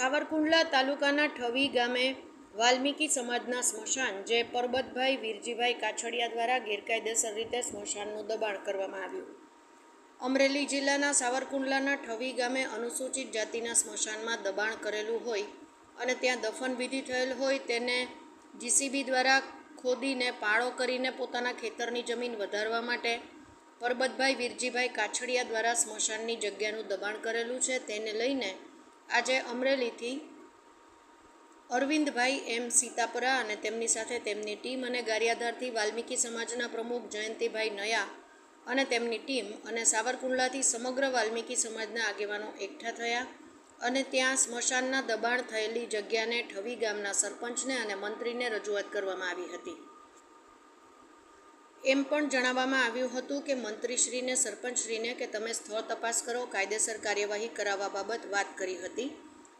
સાવરકુંડલા તાલુકાના ઠવી ગામે વાલ્મીકી સમાજના સ્મશાન, જે પરબતભાઈ વીરજીભાઈ કાછડિયા દ્વારા ગેરકાયદેસર રીતે સ્મશાનનું દબાણ કરવામાં આવ્યું. અમરેલી જિલ્લાના સાવરકુંડલાના ઠવી ગામે અનુસૂચિત જાતિના સ્મશાનમાં દબાણ કરેલું હોય અને ત્યાં દફન વિધિ થયેલ હોય તેને જીસીબી દ્વારા ખોદીને પાળો કરીને પોતાના ખેતરની જમીન વધારવા માટે પરબતભાઈ વીરજીભાઈ કાછડિયા દ્વારા સ્મશાનની જગ્યાનું દબાણ કરેલું છે. તેને લઈને આજે અમરેલીથી અરવિંદભાઈ એમ સીતાપરા અને તેમની સાથે તેમની ટીમ અને ગારિયાધારથી વાલ્મીકી સમાજના પ્રમુખ જયંતિભાઈ નયા અને તેમની ટીમ અને સાવરકુંડલાથી સમગ્ર વાલ્મીકી સમાજના આગેવાનો એકઠા થયા અને ત્યાં સ્મશાનના દબાણ થયેલી જગ્યાને ઠવી ગામના સરપંચને અને મંત્રીને રજૂઆત કરવામાં આવી હતી. એમ પણ જણાવવામાં આવ્યું હતું કે મંત્રીશ્રીને, સરપંચશ્રીને કે તમે સ્થળ તપાસ કરો, કાયદેસર કાર્યવાહી કરાવવા બાબત વાત કરી હતી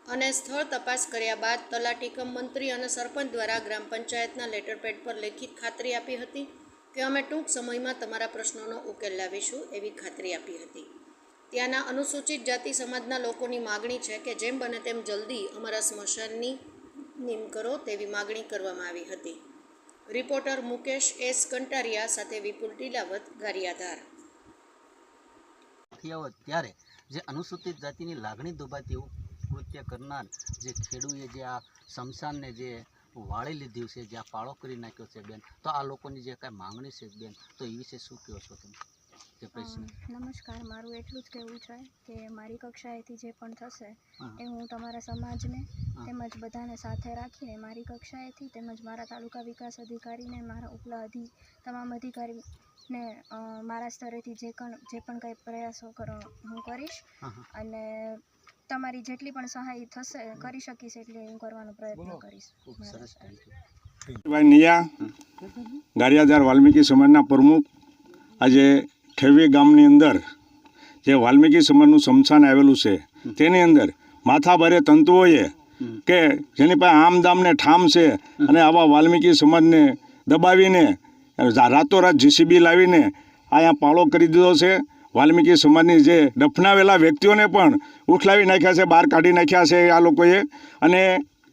અને સ્થળ તપાસ કર્યા બાદ તલાટીકમ મંત્રી અને સરપંચ દ્વારા ગ્રામ પંચાયતના લેટરપેડ પર લેખિત ખાતરી આપી હતી કે અમે ટૂંક સમયમાં તમારા પ્રશ્નોનો ઉકેલ લાવીશું એવી ખાતરી આપી હતી. ત્યાંના અનુસૂચિત જાતિ સમાજના લોકોની માગણી છે કે જેમ બને તેમ જલ્દી અમારા સ્મશાનની નિમ કરો તેવી માગણી કરવામાં આવી હતી. રિપોર્ટર મુકેશ એસ કંટારિયા સાથે વિપુલ ટીલાવત ગારિયાધાર ત્યારે જે અનુસૂચિત જાતિની લાગણી દુભાતી એવું કૃત્ય કરનાર જે ખેડૂએ જે આ શમશાનને જે વાળી લીધું છે, જે આ પાળો કરી નાખ્યો છે બેન, તો આ લોકોની જે કાંઈ માંગણી છે બેન, તો એ વિશે શું કહો છો તમે? પ્રશ્ન. નમસ્કાર મારું એટલું જ કહેવું છે કે મારી કક્ષાએથી જે પણ થશે એ હું તમારા સમાજને તેમજ બધાને સાથે રાખીને મારી કક્ષાએથી તેમજ મારા તાલુકા વિકાસ અધિકારીને મારા ઉપલા અધિ તમામ અધિકારીને મારા સ્તરેથી જે પણ જે પણ કંઈ પ્રયાસો કરો હું કરીશ. અને તમારી જેટલી પણ સહાય થશે કરી શકીશ એટલી હું કરવાનો પ્રયત્ન કરીશ ભાઈ નિયા ગારિયાધાર વાલ્મીકી સમાજના પ્રમુખ આજે ઠેવી ગામની અંદર જે વાલ્મીકી સમાજનું સમસાન આવેલું છે તેની અંદર માથાભારે તંતુઓએ કે જેની પાસે આમ દામ ઠામ છે અને આવા વાલ્મીકી સમાજને દબાવીને રાતોરાત જીસીબી લાવીને અહીંયા પાળો કરી દીધો છે. વાલ્મીકી સમાજની જે દફનાવેલા વ્યક્તિઓને પણ ઉઠલાવી નાખ્યા છે બહાર કાઢી નાખ્યા છે આ લોકોએ. અને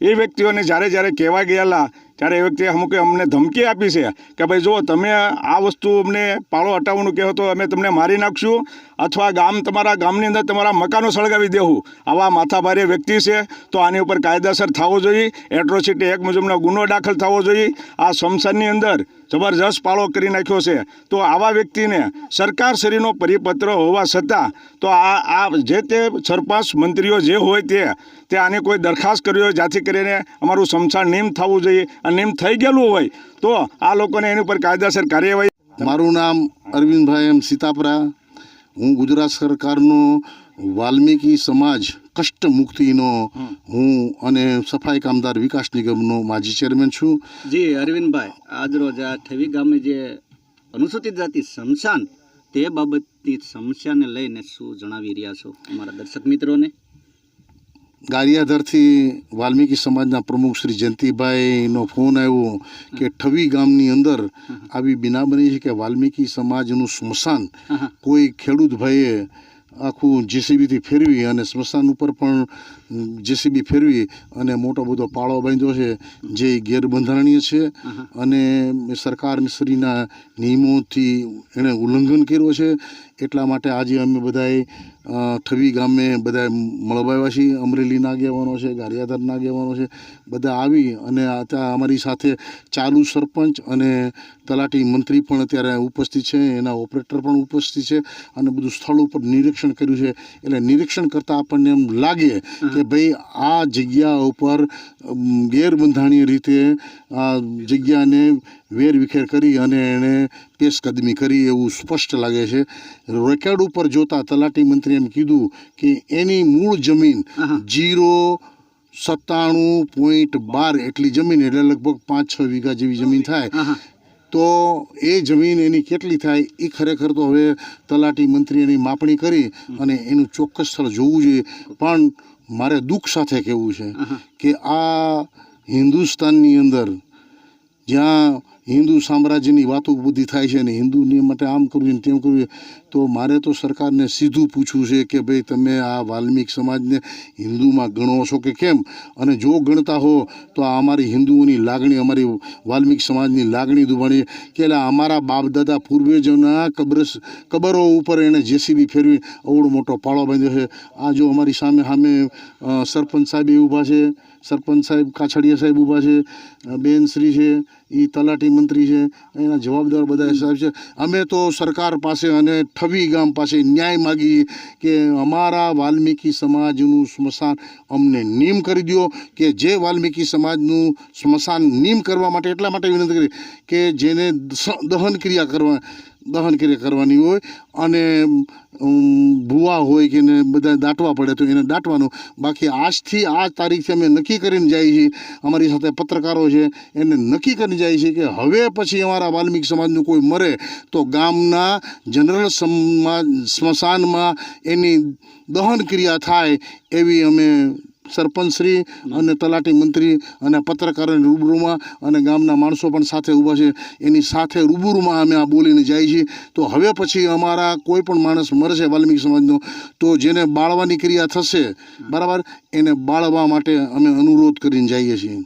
એ વ્યક્તિઓને જ્યારે જ્યારે કહેવા ગયેલા ત્યારે એ વ્યક્તિએ અમુકે અમને ધમકી આપી છે કે ભાઈ, જો તમે આ વસ્તુ અમને પાળો હટાવવાનું કહો તો અમે તમને મારી નાખશું. અથવા ગામ તમારા ગામની અંદર તમારા મકાનો સળગાવી દેવું. આવા માથાભારે વ્યક્તિ છે, તો આની ઉપર કાયદેસર થવો જોઈએ. એટ્રોસિટી એક મુજબનો ગુનો દાખલ થવો જોઈએ. આ સંસદની અંદર જબરજસ્ત પાળો કરી નાખ્યો છે. તો આવા વ્યક્તિને સરકારશ્રીનો પરિપત્ર હોવા છતાં, તો આ આ જે તે સરપંચ, મંત્રીઓ જે હોય તે તે આને કોઈ દરખાસ્ત કરી હોય જ્યાંથી કરીને અમારું સમસાણ નિમ થવું જોઈએ અને નિમ થઈ ગયેલું હોય, તો આ લોકોને એની ઉપર કાયદેસર કાર્યવાહી મારું નામ અરવિંદભાઈ એમ સીતાપરા. હું ગુજરાત સરકારનો વાલ્મીકી સમાજ કષ્ટ મુક્તિનો હું અને સફાઈ કામદાર વિકાસ નિગમનો માજી ચેરમેન છું. જી અરવિંદભાઈ આજરોજ આ ઠેવી ગામે જે અનુસૂચિત જાતિ શમશાન તે બાબતની સમસ્યાને લઈને શું જણાવી રહ્યા છો અમારા દર્શક મિત્રોને? ગારિયાધરથી વાલ્મીકી સમાજના પ્રમુખ શ્રી જયંતિભાઈનો ફોન આવ્યો કે ઠવી ગામની અંદર આવી બિના બની છે કે વાલ્મીકી સમાજનું સ્મશાન કોઈ ખેડૂત ભાઈએ આખું જેસીબીથી ફેરવી અને સ્મશાન ઉપર પણ જેસીબી ફેરવી અને મોટો બધો પાળો બાંધ્યો છે જે ગેરબંધારણીય છે અને સરકારશ્રીના નિયમોથી એણે ઉલ્લંઘન કર્યો છે. એટલા માટે આજે અમે બધાએ ઠવી ગામે બધા મળવાયા છીએ. અમરેલીના આગેવાનો છે ગારિયાધારના આગેવાનો છે. બધા આવી અને ત્યાં અમારી સાથે ચાલુ સરપંચ અને તલાટી મંત્રી પણ અત્યારે ઉપસ્થિત છે. એના ઓપરેટર પણ ઉપસ્થિત છે અને બધું સ્થળ ઉપર નિરીક્ષણ કર્યું છે. એટલે નિરીક્ષણ કરતાં આપણને એમ લાગે કે ભાઈ આ જગ્યા ઉપર ગેરબંધાણીય રીતે આ જગ્યાને વેરવિખેર કરી અને એણે પેશકદમી કરી એવું સ્પષ્ટ લાગે છે. રેકોર્ડ ઉપર જોતા તલાટી મંત્રી એમ કીધું કે એની મૂળ જમીન જીરો સત્તાણું પોઈન્ટ બાર એટલી જમીન એટલે લગભગ પાંચ છ વીઘા જેવી જમીન થાય. તો એ જમીન એની કેટલી થાય એ ખરેખર તો હવે તલાટી મંત્રી એની માપણી કરી અને એનું ચોક્કસ સ્થળ જોવું જોઈએ. પણ મારે દુઃખ સાથે કહેવું છે કે આ હિન્દુસ્તાનની અંદર જ્યાં હિન્દુ સામ્રાજ્યની વાતો બધી થાય છે અને હિન્દુની માટે આમ કરવું ને તેમ કરવું તો મારે તો સરકારને સીધું પૂછવું છે કે ભાઈ તમે આ વાલ્મિક સમાજને હિન્દુમાં ગણો છો કે કેમ? અને જો ગણતા હો, તો આ અમારી હિન્દુઓની લાગણી, અમારી વાલ્મિક સમાજની લાગણી દુભાણી કે એટલે અમારા બાપ દાદા પૂર્વજોના કબ્રસ, કબરો ઉપર એણે જેસીબી ફેરવી અવડો મોટો પાળો બાંધ્યો છે. આ જો અમારી સામે સામે સરપંચ સાહેબ એ ઊભા છે સરપંચ સાહેબ કાછડિયા સાહેબ ઊભા છે બેનશ્રી છે એ તલાટી મંત્રી છે, એના જવાબદાર બધા સાહેબ છે. અમે તો સરકાર પાસે અને ઠવી ગામ પાસે ન્યાય માગીએ કે અમારા વાલ્મીકી સમાજનું સ્મશાન અમને નિમ કરી દો કે જે વાલ્મીકી સમાજનું સ્મશાન નિમ કરવા માટે એટલા માટે વિનંતી કરી કે જેને દહન ક્રિયા કરવા દહન ક્રિયા કરવાની હોય અને ભૂવા હોય કે એને બધા દાટવા પડે તો એને દાટવાનું. બાકી આજથી આ તારીખથી અમે નક્કી કરીને જઈએ છીએ, અમારી સાથે પત્રકારો છે, એને નક્કી કરીને જાય છે કે હવે પછી અમારા વાલ્મીક સમાજનું કોઈ મરે તો ગામના જનરલ સમાજ સ્મશાનમાં એની દહન ક્રિયા થાય એવી અમે સરપંચશ્રી અને તલાટી મંત્રી અને પત્રકારોની રૂબરૂમાં અને ગામના માણસો પણ સાથે ઊભા છે. એની સાથે રૂબરૂમાં અમે આ બોલીને જાય છીએ. તો હવે પછી અમારા કોઈ પણ માણસ મરશે વાલ્મીકી સમાજનો, તો જેને બાળવાની ક્રિયા થશે, બરાબર, એને બાળવા માટે અમે અનુરોધ કરીને જઈએ છીએ.